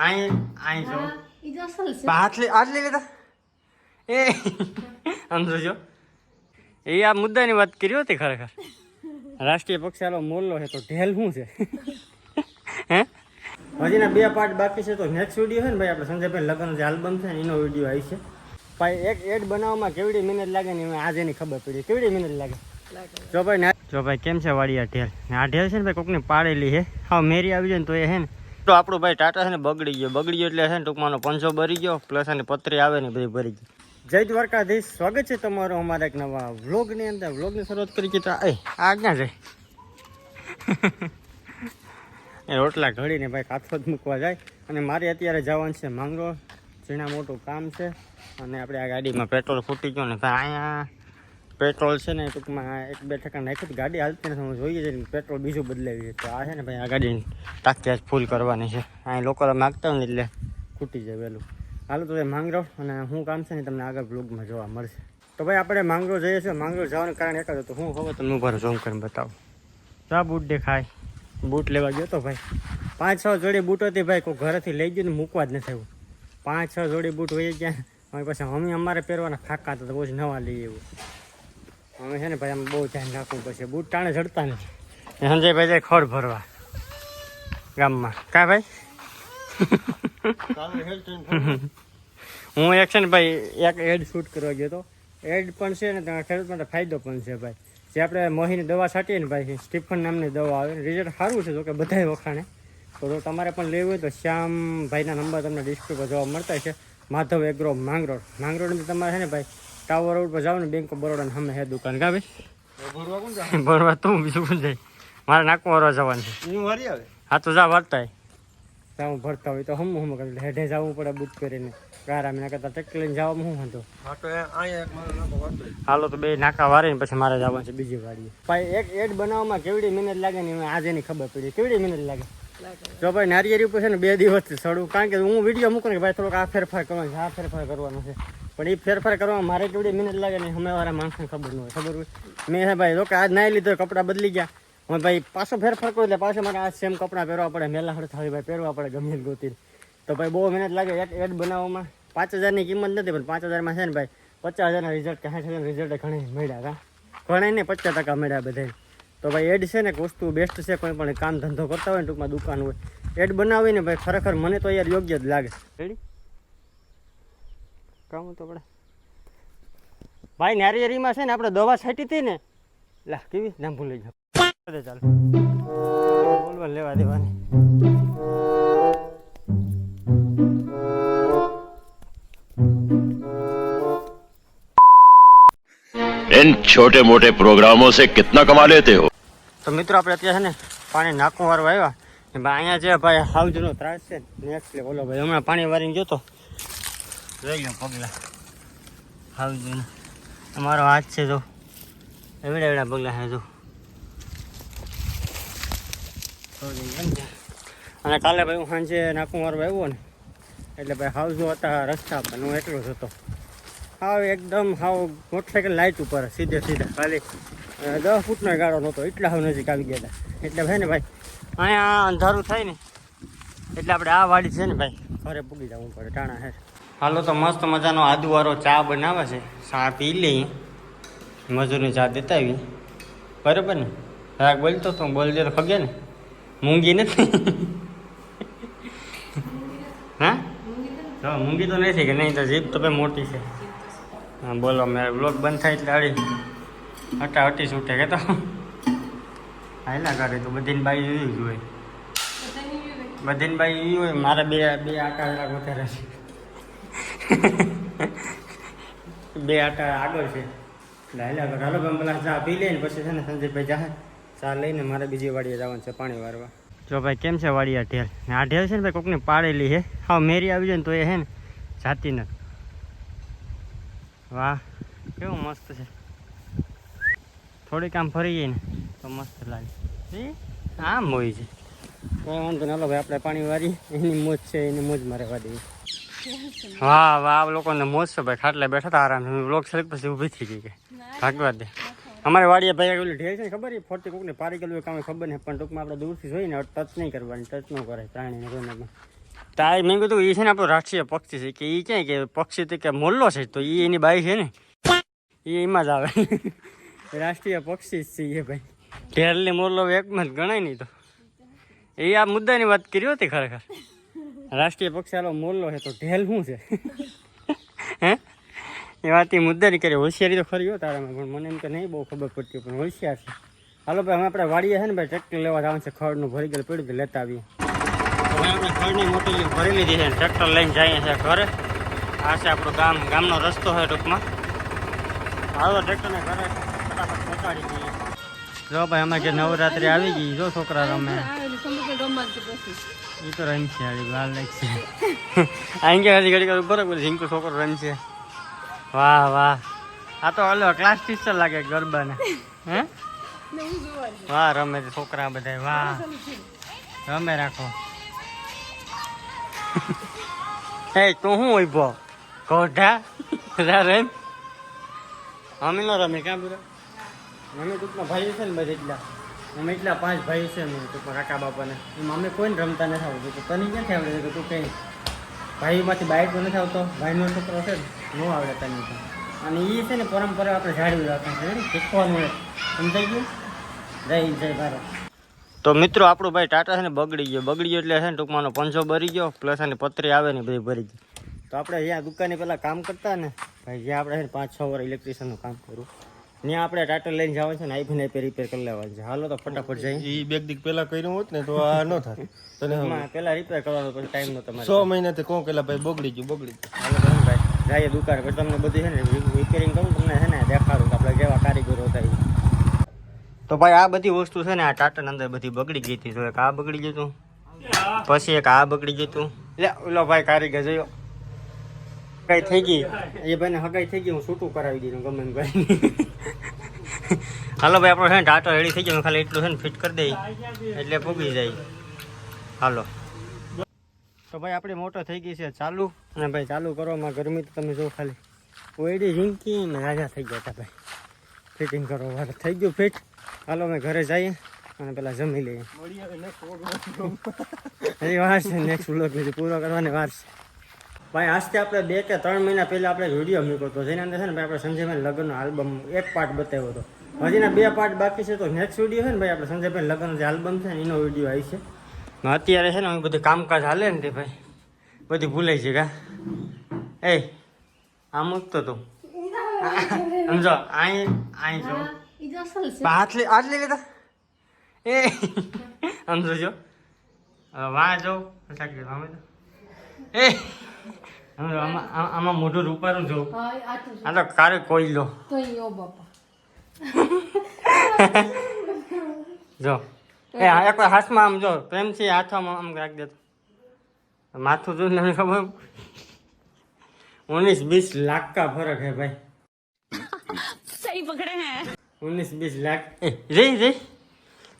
અહીં અહીં જો. ઈ તો લીધા એ આમ જોજો એ આ મુદ્દાની વાત કરી હતી ખરેખર. રાષ્ટ્રીય પક્ષી મોલ્લો છે તો ઢેલ શું છે? હે? હજીના બે પાર્ટ બાકી છે તો નેક્સ્ટ વીડિયો છે ને ભાઈ આપણે સંજયભાઈ લગ્ન જે આલ્બમ છે ને એનો વીડિયો આવી છે. ભાઈ એક એડ બનાવવામાં કેવડી મહેનત લાગે ને આજે એની ખબર પડી. કેવડી મહેનત લાગે? જો ભાઈ ના- જો ભાઈ કેમ છે વાડી આ ઢેલ આ ઢેલ છે ને ભાઈ કોકની પાડેલી છે. હા મેરી આવી જાય ને તો એ હે ને તો આપણું ભાઈ ટાટા છે ને બગડી ગયો. બગડી ગયો એટલે છે ને ટૂંકમાં પંચો ભરી ગયો, પ્લસ એની પતરી આવે ને બધી ભરી ગઈ. જય દ્વારકાધીશ, સ્વાગત છે તમારું અમારા એક નવા વ્લોગની અંદર. વ્લોગની શરૂઆત કરી છે તો આ ક્યાં જાય? એ રોટલા ઘડીને ભાઈ કાથો જ મૂકવા જાય. અને મારે અત્યારે જવાનું છે માંગરો ઝીણા મોટું કામ છે. અને આપણે આ ગાડીમાં પેટ્રોલ ફૂટી ગયું ને ભાઈ અહીંયા પેટ્રોલ છે ને ટૂંકમાં એક બે ટકા નાખ્યું જ ગાડી હાલતી નથી હું જોઈએ છે પેટ્રોલ બીજું બદલાવી છે. તો આ છે ને ભાઈ આ ગાડી ટાંકી આજ ફૂલ કરવાની છે. અહીં લોકો માગતા હોય ને એટલે ખૂટી જાય વહેલું. હાલો તો એ માંગરો અને શું કામ છે ને તમને આગળ બ્લોગમાં જોવા મળશે. તો ભાઈ આપણે માંગરો જઈએ છીએ. માંગરો જવાનું કારણ એક જ હતું. હું હવે તમને ઊભા ઝોમ કરીને બતાવું. જા બૂટ દેખાય. બૂટ લેવા ગયો તો ભાઈ. પાંચ છ જોડી બૂટ હતી ભાઈ કોઈ ઘરેથી લઈ ગયું ને મૂકવા જ નથી આવ્યું. પાંચ છ જોડી બૂટ હોય ગયા. હવે પછી અમે અમારે પહેરવાના ફાકા હતા તો બહુ જ નવા લઈએ એવું અમે છે ને ભાઈ આમ બહુ ધ્યાન રાખવું પડશે. બૂટ ટાણે ચડતા નથી. સંજયભાઈ જાય ખડ ભરવા ગામમાં. કા ભાઈ? હું એક છે ને ભાઈ એક એડ શૂટ કરવા ગયો હતો એડ પણ છે ને ત્યાં ખેડૂત માટે ફાયદો પણ છે ભાઈ. જે આપણે મોહીની દવા છાંટીએ ને ભાઈ સ્ટીફન નામની દવા આવે રિઝલ્ટ સારું છે તો કે બધાય વખાણે. તો જો તમારે પણ લેવું હોય તો શ્યામભાઈના નંબર તમને ડિસ્ક્રિપ્ટ પર જોવા મળતા છે માધવ એગ્રો માંગરોળ. માંગરોળની તમારે છે ને ભાઈ ટાવર રોડ પર જાઓ ને બેંક ઓફ બરોડા સામે હે દુકાન. કા ભાઈ? ભરવા તું બીજું કોણ જાય મારે નાકું વરવા જવાનું છે. હા તો જા ત્યાં હું ભરતા હોય તો હમ હમ કરે હેઢે હેઠે જવું પડે બુટ કરીને ગારા ના કરતા ટ્રેક્ટર લઈને જવામાં હું વાંધો? હાલો તો બે નાકા વારીને પછી મારે જવાનું છે બીજી વાડીએ. ભાઈ એક એડ બનાવવામાં કેવડી મહેનત લાગે ને આજે ની ખબર પડી. કેવડી મહેનત લાગે? જો ભાઈ નારિયેરી ઉપર છે ને બે દિવસથી સડું કારણ કે હું વીડિયો મૂકું ને કે ભાઈ થોડોક આ ફેરફાર કરવાનો છે આ ફેરફાર કરવાનો છે. પણ એ ફેરફાર કરવામાં મારે કેવડી મહેનત લાગે ને અમે વાળા માણસને ખબર ન હોય, ખબર હોય. મેં હે ભાઈ રોકે આજ નાહી લીધો, કપડાં બદલી ગયા. હવે ભાઈ, પાછો ફેરફાર કરું એટલે પાછો મારે આ સેમ કપડાં પહેરવા પડે, મેલા હળ થાય ભાઈ, પહેરવા પડે ગમે ગોતી તો ભાઈ, બહુ મહેનત લાગે એક એડ બનાવવામાં. પાંચ હજારની કિંમત નથી, પણ પાંચ હજારમાં છે ને ભાઈ, પચાસ હજારના રિઝલ્ટ કે સાઠ હજારના રિઝલ્ટ ઘણી મળ્યા હતા. ઘણા ને પચાસ ટકા મળ્યા બધાય. તો ભાઈ, એડ છે ને, વસ્તુ બેસ્ટ છે, કોઈ પણ કામ ધંધો કરતા હોય ને ટૂંકમાં દુકાન હોય. એડ બનાવીને ભાઈ, ખરેખર મને તો યાર યોગ્ય જ લાગે. રેડી કામ તો પડે ભાઈ નારિયેરીમાં છે ને આપણે દવા છાંટી હતી ને લા કેવી નામ ભૂલી જાવ ચાલ બોલવા લેવા દેવાની इन छोटे मोटे प्रोग्रामों से कितना कमा लेते हो તો મિત્રો આપણે અત્યારે છે ને પાણી નાખવા વાળવા આવ્યા ને ભાઈ અહીંયા જે ભાઈ હાઉજનો ત્રાસ છે નેક્સ્ટ લે બોલો ભાઈ હમણાં પાણી વારીને જોતો જોઈ લો પગલા. હાઉજનો અમારો હાથ છે જો. એવડા એવડા પગલા છે જો. તો. અને કાલે ભાઈ હું સાંજે નાખું ભાઈ આવ્યો ને, એટલે ભાઈ હાઉસો હતા રસ્તા પણ હું એટલો જ હતો. હાવ એકદમ હાવ મોટરસાઇકલ લાઇટ ઉપર, સીધે સીધા. ખાલી દસ ફૂટનો ગાળો નહોતો, એટલા હાવ નજીક આવી ગયા હતા. એટલે ભાઈ ને ભાઈ, અહીંયા અંધારું થાય ને એટલે આપણે આ વાડી છે ને ભાઈ, ઘરે પૂગી જવું પડે, ટાણા હેર હાલો તો મસ્ત મજાનો આદુવાળો ચા બનાવે છે. ચા પી લઈએ મજૂરની ચા દેતા આવી બરાબર ને? રાગ બોલતો તો બોલ દે તો ખગે ને? મૂંગી નથી. હા? હા, મૂંગી તો નથી કે નહીં તો જીભ તો ભાઈ મોટી છે. હા, બોલો, મેં બ્લોગ બંધ થાય એટલે અડી હટા હટી છૂટે કે તો. હાયલા કરે તો બધીને બાઈ જોઈ હોય. બાઈ હોય મારે બે બે આટા જરાક વધારે છે. બે આટા આગળ છે. એટલે હાલ્યા કરે હાલો પેલા ચા પી લે ને પછી છે ને સંજયભાઈ જાહે. ચા લઈને મારે બીજી વાડીએ જવાનું છે પાણી વારવા. જો ભાઈ કેમ છે વાડીયા ઢેલ? આ ઢેલ છે ને ભાઈ કોકની પાડેલી છે. હા મેરી આવી જાય ને તો એ હે ને જાતી નથી વાહ કેવું મસ્ત છે. થોડીક આમ ફરી જઈને તો મસ્ત લાગે. આમ હોય છે. કોઈ વાંધો ના ભાઈ આપણે પાણી વારી, એની મોજ છે, એની મોજ મારે વાડી વાહ વાહ લોકોને મોજ છે, ભાઈ, ખાટલે બેઠા હતા, આરામ. લોક છે પછી ઊભી થઈ ગઈ કે. ભાગવા દે. અમારે વાડીએ ભાઈ ઓલું ઢેર છે ખબર છે? ફરતી કોકને પારી ગયેલું કામે ખબર નહીં, પણ ટૂંકમાં આપણે દૂરથી જોઈએ ને ટચ નહીં કરવાની ટચ ન કરાય, પ્રાણીને કોઈને તારે મેં કીધું એ છે ને આપણો રાષ્ટ્રીય પક્ષી છે, કે એ ક્યાંય કે પક્ષી તો કે મોલ્લો છે, તો એ એની બાઈ છે ને એ એમાં જ આવે. રાષ્ટ્રીય પક્ષી જ છે એ ભાઈ. ઢેરલી મોરલો એકમાં જ ગણાય નહીં તો. એ આ મુદ્દાની વાત કરી હતી ખરેખર. રાષ્ટ્રીય પક્ષાલો મોલ્લો છે તો ઢેલ શું છે? હે? એ વાત એ મુદ્દાની કરી. હોશિયારી તો ખરી હો તારામાં, પણ મને એમ કે નહીં બહુ ખબર પડતી પણ હોશિયાર છે. હાલો ભાઈ, હવે આપણે વાડીએ છે ને ભાઈ, ટ્રેક્ટર લેવા જવાનું છે. ખડનું ભરી ગયેલું પડ્યું લેતા આવીએ. હવે આપણે ખડની મોટી ભરી લીધી છે ટ્રેક્ટર લઈને જઈએ છીએ ઘરે. આ છે આપણું ગામ, ગામનો રસ્તો છે ટૂંકમાં. હાલો, ટ્રેક્ટરને ઘરે ફટાફટ પહોંચાડી દઈએ. જો ભાઈ અમે કે નવરાત્રી આવી ગઈ. જો છોકરા રમે. એ તો રમશે હારી વાર લાગશે અહીં ગયા હજી ઘડી બરોબર ઝીંકુ છોકરો રમશે. વાહ વાહ. આ તો હલો ક્લાસ ટીચર લાગે ગરબાને. હે? વાહ રમે છોકરા બધા વાહ. રમે રાખો. એ તું શું ઊભો? કોઢા રા રેમ અમે ન રમે ક્યાં બધા અમે ટૂંકમાં ભાઈ છે ને બધા એટલા અમે એટલા પાંચ ભાઈ છે મને ટૂંકમાં કાકા બાપાને. એમાં અમે કોઈને રમતા નથી આવડતું. તો તને ક્યાંથી આવડે? કે તું કંઈ ભાઈમાંથી બાઇક તો નથી આવતો? ભાઈનો છોકરો છે ને, ન આવડે તને તો. અને એ છે ને પરંપરા આપણે જાળવી રાખવાની છે. શીખવાનું સમજાઈ ગયું? જય જય ભારત. તો મિત્રો, આપણું ભાઈ ટાટા છે ને બગડી ગયો. બગડી ગયો એટલે છે ને ટૂંકમાં પંચો ભરી ગયો. પ્લસ એની પતરી આવે ને બધી ભરી ગઈ. તો આપણે જ્યાં દુકાને પહેલાં કામ કરતા ને, ભાઈ, જ્યાં આપણે છે ને પાંચ છ વાર ઇલેક્ટ્રિશિયનનું કામ કરું ત્યાં આપણે ટાટર લઈને જવાનું છે ને આઈફોન આઈપે રિપેર કરી લેવાનું છે. હાલો તો ફટાફટ જઈએ. એ બેગ દીક પેલા કર્યું હોત ને તો આ ન થાય તને પહેલા રિપેર કરવાનો પણ ટાઈમ નો તમારે છ મહિનાથી કોણ કેલા ભાઈ બગડી ગયું બગડી ગયું. હાલો તો ભાઈ જઈએ દુકાન. પર તમને બધી છે ને રિપેરિંગ કરું તમને છે ને દેખાડું કે આપણે કેવા કારીગરો હતા તો ભાઈ આ બધી વસ્તુ છે ને આ ટાટર અંદર બધી બગડી ગઈ હતી. જો એક આ બગડી ગયું હતું પછી એક આ બગડી ગયું હતું લે ઓલો ભાઈ કારીગર જોયો. કઈ થઈ ગઈ. એ ભાઈને હગાઈ થઈ ગઈ હું છૂટું કરાવી દીધું ગમે ભાઈ હાલો ભાઈ આપણો છે ને ટાટો રેડી થઈ ગયો ખાલી એટલું છે ને ફિટ કરી દઈ એટલે પૂગી જાય. હાલો. તો ભાઈ આપણી મોટો થઈ ગઈ છે ચાલુ અને ભાઈ ચાલુ કરવામાં ગરમી તો તમે જો ખાલી. ઓયડી ઝીંકી ને રાજા થઈ ગયા હતા ભાઈ. ફિટિંગ કરો વાર થઈ ગયું ફિટ હાલો અમે ઘરે જઈએ અને પેલા જમી લઈએ. એ વાત છે નેક્સ્ટ બીજું પૂરો કરવાની વાર છે. ભાઈ આજથી આપણે બે કે ત્રણ મહિના પહેલાં આપણે વીડિયો મૂક્યો હતો. જેની અંદર છે ને ભાઈ આપણે સંજયભાઈ લગ્નનો આલ્બમ એક પાર્ટ બતાવ્યો હતો. હજીના બે પાર્ટ બાકી છે તો નેક્સ્ટ વીડિયો છે ને ભાઈ આપણે સંજયભાઈ લગ્નનો જે આલ્બમ છે ને એનો વીડિયો આવી છે. અત્યારે છે ને અમે બધું કામકાજ હાલે ને તે ભાઈ. બધી ભૂલાઈ છે કા એ આ મૂકતો તું. સમજો અહીં અહીં જો. આટલી આટલી લીધા. લેતા એ સમજો જો વાં જો એ આમાં મોઢું રૂપારું જો. આ તો કારે કોઈ લો. જો. એ હા કોઈ હાથમાં આમ જો પ્રેમથી હાથમાં આમ રાખી દેતો માથું જોઈને તમને ખબર? ઉન્નીસ બીસ લાખ કા ફરક હે ભાઈ. સહી પકડે હે. ઉન્નીસ બીસ લાખ. રે રે.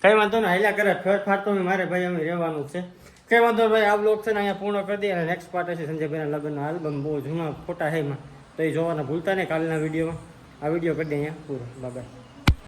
કઈ વાંધો ને હાલ્યા કરે ફેર ફાટતો મારે ભાઈ અમે રહેવાનું છે. કઈ વાંધો ભાઈ, આ બ્લોગ છે ને અહીંયા પૂર્ણ કરી દઈએ અને નેક્સ્ટ પાર્ટ હશે સંજયભાઈના લગ્નનો આલ્બમ બહુ જૂના ફોટા છે એમાં. તો એ જોવાના ભૂલતા નહીં કાલના વિડીયોમાં. આ વીડિયો કરી દઈએ અહીંયા પૂરો. બાય